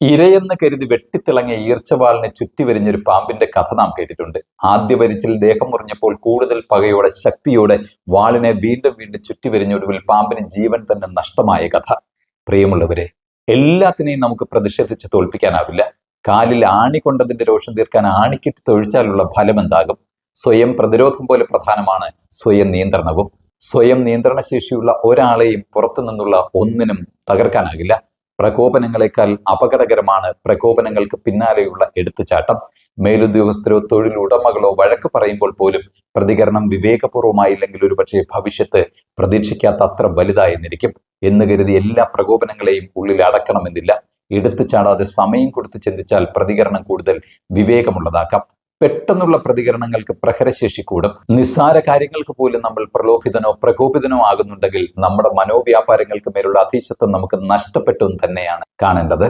ഇരയെന്ന് കരുതി വെട്ടിത്തിളങ്ങിയ ഈർച്ചവാളിനെ ചുറ്റിവരിഞ്ഞൊരു പാമ്പിന്റെ കഥ നാം കേട്ടിട്ടുണ്ട്. ആദ്യ വരിച്ചിൽ ദേഹം മുറിഞ്ഞപ്പോൾ കൂടുതൽ പകയോടെ ശക്തിയോടെ വാളിനെ വീണ്ടും വീണ്ടും ചുറ്റിവരിഞ്ഞൊടുവിൽ പാമ്പിന് ജീവൻ തന്നെ നഷ്ടമായ കഥ. പ്രിയമുള്ളവരെ എല്ലാത്തിനെയും നമുക്ക് പ്രതിഷേധിച്ച് തോൽപ്പിക്കാനാവില്ല. കാലിൽ ആണി കൊണ്ടതിന്റെ രോഷം തീർക്കാൻ ആണിക്കിട്ട് തൊഴിച്ചാലുള്ള ഫലം എന്താകും? സ്വയം പ്രതിരോധം പോലെ പ്രധാനമാണ് സ്വയം നിയന്ത്രണവും. സ്വയം നിയന്ത്രണ ശേഷിയുള്ള ഒരാളെയും പുറത്തു നിന്നുള്ള ഒന്നിനും തകർക്കാനാകില്ല. പ്രകോപനങ്ങളെക്കാൾ അപകടകരമാണ് പ്രകോപനങ്ങൾക്ക് പിന്നാലെയുള്ള എടുത്തുചാട്ടം. മേലുദ്യോഗസ്ഥരോ തൊഴിലുടമകളോ വഴക്ക് പറയുമ്പോൾ പോലും പ്രതികരണം വിവേകപൂർവമായില്ലെങ്കിൽ ഒരുപക്ഷെ ഭവിഷ്യത്ത് പ്രതീക്ഷിക്കാത്ത അത്ര വലുതായെന്നിരിക്കും. എന്ന് കരുതി എല്ലാ പ്രകോപനങ്ങളെയും ഉള്ളിൽ അടക്കണമെന്നില്ല. എടുത്തു ചാടാതെ സമയം കൊടുത്ത് ചിന്തിച്ചാൽ പ്രതികരണം കൂടുതൽ വിവേകമുള്ളതാക്കാം പെട്ടെന്നുള്ള പ്രതികരണങ്ങൾക്ക് പ്രഹരശേഷി കൂടും. നിസ്സാര കാര്യങ്ങൾക്ക് പോലും നമ്മൾ പ്രലോഭിതനോ പ്രകോപിതനോ ആകുന്നുണ്ടെങ്കിൽ നമ്മുടെ മനോവ്യാപാരങ്ങൾക്ക് മേലുള്ള അധീശത്വം നമുക്ക് നഷ്ടപ്പെട്ടു തന്നെയാണ് കാണേണ്ടത്.